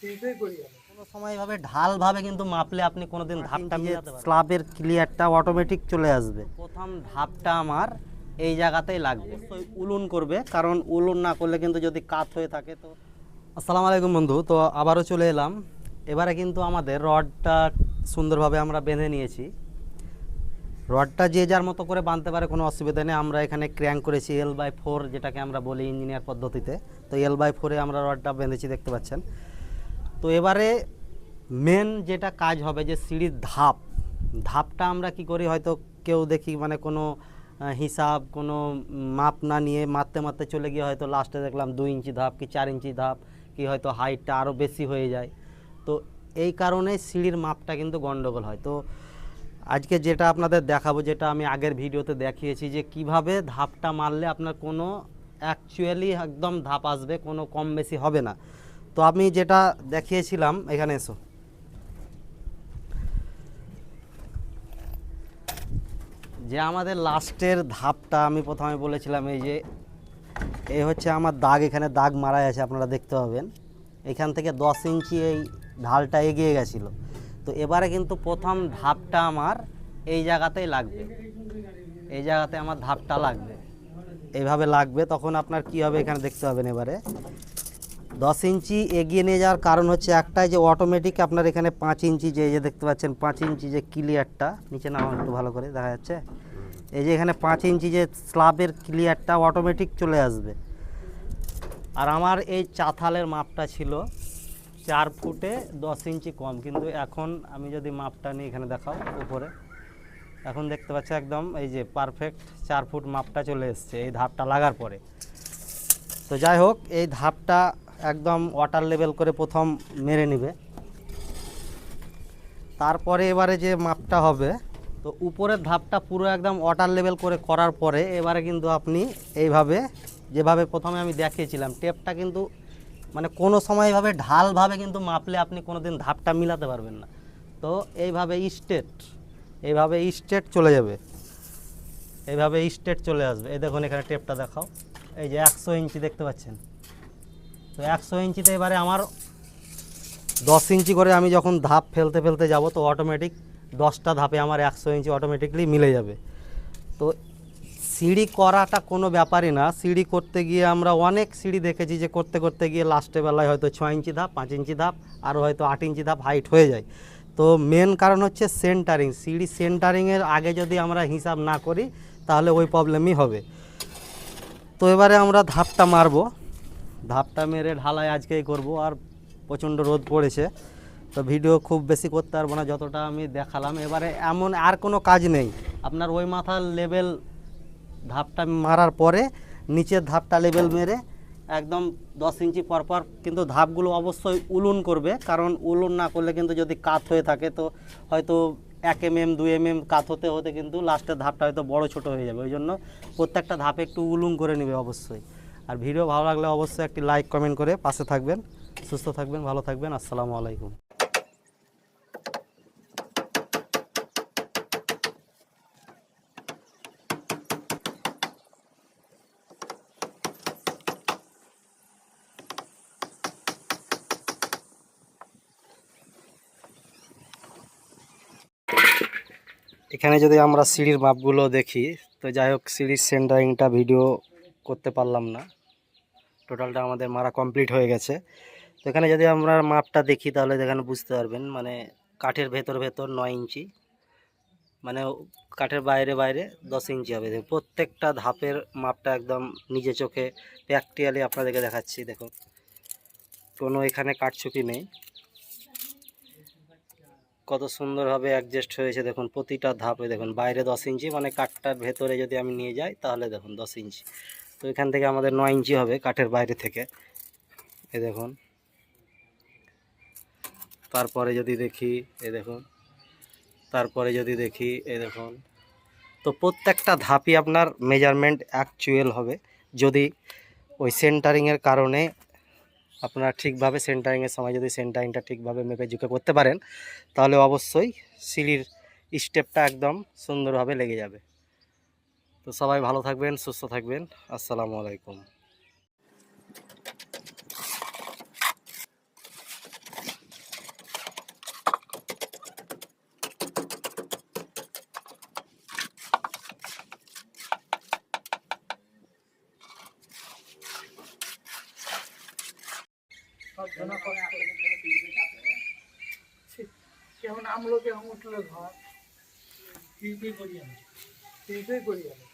কোনো সময় ভাবে ঢাল ভাবে কিন্তু মাপলে আপনি কোনোদিন ধাপটা মিলাতে পারবেন। স্ল্যাবের ক্লিয়ারটা অটোমেটিক চলে আসবে। প্রথম ধাপটা আমার এই জায়গাতেই লাগবে। উলুন করবে কারণ উলুন না করলে কিন্তু যদি কাত হয়ে থাকে তো আসসালামু আলাইকুম বন্ধু তো আবারও চলে এলাম। এবারে কিন্তু আমাদের রডটা সুন্দরভাবে আমরা বেঁধে নিয়েছি। রডটা যে যার মতো করে বাঁধতে পারে কোনো অসুবিধা নেই। আমরা এখানে ক্র্যাঙ্ক করেছি এল বাই ফোর যেটাকে আমরা বলি ইঞ্জিনিয়ার পদ্ধতিতে। তো এল বাই ফোরে আমরা রডটা বেঁধেছি দেখতে পাচ্ছেন। তো এবারে মেন যেটা কাজ হবে যে সিঁড়ির ধাপ, ধাপটা আমরা কি করি হয়তো কেউ দেখি মানে কোনো হিসাব, কোনো মাপ না নিয়ে মারতে মারতে চলে গিয়ে হয়তো লাস্টে দেখলাম দুই ইঞ্চি ধাপ কি চার ইঞ্চি ধাপ কি হয়তো হাইটটা আরও বেশি হয়ে যায়। তো এই কারণে সিঁড়ির মাপটা কিন্তু গন্ডগোল হয়। তো আজকে যেটা আপনাদের দেখাবো, যেটা আমি আগের ভিডিওতে দেখিয়েছি যে কীভাবে ধাপটা মারলে আপনার কোনো অ্যাকচুয়ালি একদম ধাপ আসবে, কোনো কম বেশি হবে না। তো আমি যেটা দেখিয়েছিলাম, এখানে এসো। যে আমাদের লাস্টের ধাপটা আমি প্রথমে বলেছিলাম, এই যে এই হচ্ছে আমার দাগ, এখানে দাগ মারা আছে, আপনারা দেখতে পাবেন। এখান থেকে দশ ইঞ্চি এই ঢালটা এগিয়ে গেছিল। তো এবারে কিন্তু প্রথম ধাপটা আমার এই জায়গাতেই লাগবে। এই জায়গাতে আমার ধাপটা লাগবে। এইভাবে লাগবে, তখন আপনার কি হবে এখানে দেখতে পাবেন এবারে। দশ ইঞ্চি এগিয়ে নিয়ে যাওয়ার কারণ হচ্ছে একটাই যে অটোমেটিক আপনার এখানে পাঁচ ইঞ্চি যে যে দেখতে পাচ্ছেন, পাঁচ ইঞ্চি যে ক্লিয়ারটা নিচে নাও একটু ভালো করে, দেখা যাচ্ছে। এই যে এখানে পাঁচ ইঞ্চি যে স্লাবের ক্লিয়ারটা অটোমেটিক চলে আসবে। আর আমার এই চাথালের মাপটা ছিল চার ফুটে দশ ইঞ্চি কম, কিন্তু এখন আমি যদি মাপটা নিই এখানে দেখাও উপরে। এখন দেখতে পাচ্ছি একদম এই যে পারফেক্ট চার ফুট মাপটা চলে এসছে, এই ধাপটা লাগার পরে। তো যাই হোক, এই ধাপটা একদম ওয়াটার লেভেল করে প্রথম মেরে নেবে। তারপরে এবারে যে মাপটা হবে, তো উপরের ধাপটা পুরো একদম ওয়াটার লেভেল করে করার পরে এবারে কিন্তু আপনি এইভাবে, যেভাবে প্রথমে আমি দেখিয়েছিলাম টেপটা কিন্তু মানে কোনো সময় এভাবে ঢালভাবে কিন্তু মাপলে আপনি কোনো দিন ধাপটা মিলাতে পারবেন না। তো এইভাবে স্টেট এইভাবে স্টেট চলে যাবে। এইভাবে স্টেট চলে আসবে। এই দেখুন এখানে টেপটা দেখাও। এই যে একশো ইঞ্চি দেখতে পাচ্ছেন। তো একশো ইঞ্চিতে এবারে আমার দশ ইঞ্চি করে আমি যখন ধাপ ফেলতে ফেলতে যাব, তো অটোমেটিক দশটা ধাপে আমার একশো ইঞ্চি অটোমেটিকলি মিলে যাবে। তো সিঁড়ি করাটা কোনো ব্যাপারই না। সিঁড়ি করতে গিয়ে আমরা অনেক সিঁড়ি দেখেছি যে করতে করতে গিয়ে লাস্টে বেলায় হয়তো ছয় ইঞ্চি ধাপ, পাঁচ ইঞ্চি ধাপ আর হয়তো আট ইঞ্চি ধাপ হাইট হয়ে যায়। তো মেন কারণ হচ্ছে সেন্টারিং সিঁড়ি সেন্টারিংয়ের আগে যদি আমরা হিসাব না করি, তাহলে ওই প্রবলেমই হবে। তো এবারে আমরা ধাপটা মারবো। ধাপটা মেরে ঢালাই আজকেই করব, আর প্রচণ্ড রোদ পড়েছে। তো ভিডিও খুব বেশি করতে পারব না, যতটা আমি দেখালাম। এবারে এমন আর কোনো কাজ নেই। আপনার ওই মাথার লেভেল ধাপটা মারার পরে নিচের ধাপটা লেভেল মেরে একদম দশ ইঞ্চি পর পর কিন্তু ধাপগুলো অবশ্যই উলুন করবে, কারণ উলুন না করলে কিন্তু যদি কাত হয়ে থাকে তো হয়তো এক এম এম দুই এম এম কাত হতে হতে কিন্তু লাস্টের ধাপটা হয়তো বড় ছোট হয়ে যাবে। ওই জন্য প্রত্যেকটা ধাপে একটু উলুন করে নেবে অবশ্যই। আর ভিডিও ভালো লাগলে অবশ্যই একটি লাইক, কমেন্ট করে পাশে থাকবেন। সুস্থ থাকবেন, ভালো থাকবেন, আসসালামু আলাইকুম। এখানে যদি আমরা সিঁড়ির মাপগুলো দেখি, তো যাই হোক, সিঁড়ির সেন্টারিংটা ভিডিও করতে পারলাম না। টোটালটা আমাদের মারা কমপ্লিট হয়ে গেছে। তো এখানে যদি আমরা মাপটা দেখি তাহলে এখানে বুঝতে পারবেন মানে কাঠের ভেতর ভেতর নয় ইঞ্চি মানে কাঠের বাইরে বাইরে দশ ইঞ্চি হবে। প্রত্যেকটা ধাপের মাপটা একদম নিজে চোখে প্র্যাকটিক্যালি আপনাদেরকে দেখাচ্ছি। দেখো কোনো এখানে কাঠছুপি নেই। কত সুন্দরভাবে অ্যাডজাস্ট হয়েছে। দেখুন, প্রতিটা ধাপে দেখুন, বাইরে দশ ইঞ্চি মানে কাঠটার ভেতরে যদি আমি নিয়ে যাই তাহলে দেখুন দশ ইঞ্চি। তো এখান থেকে আমাদের নয় ইঞ্চি হবে কাঠের বাইরে থেকে। এ দেখুন। তারপরে যদি দেখি এ দেখুন। তারপরে যদি দেখি এ দেখুন। তো প্রত্যেকটা ধাপই আপনার মেজারমেন্ট অ্যাকচুয়াল হবে। যদি ওই সেন্টারিংয়ের কারণে আপনারা ঠিকভাবে সেন্টারিংয়ের সময় যদি সেন্টারিংটা ঠিকভাবে মেপে ঝুঁকে করতে পারেন, তাহলে অবশ্যই সিঁড়ির স্টেপটা একদম সুন্দরভাবে লেগে যাবে। তো সবাই ভালো থাকবেন, সুস্থ থাকবেন। আসসালামু আলাইকুম। কেমন আমলো কেমন উঠল ঘর? কিছুই করি আমি? কিছুই করি আমি?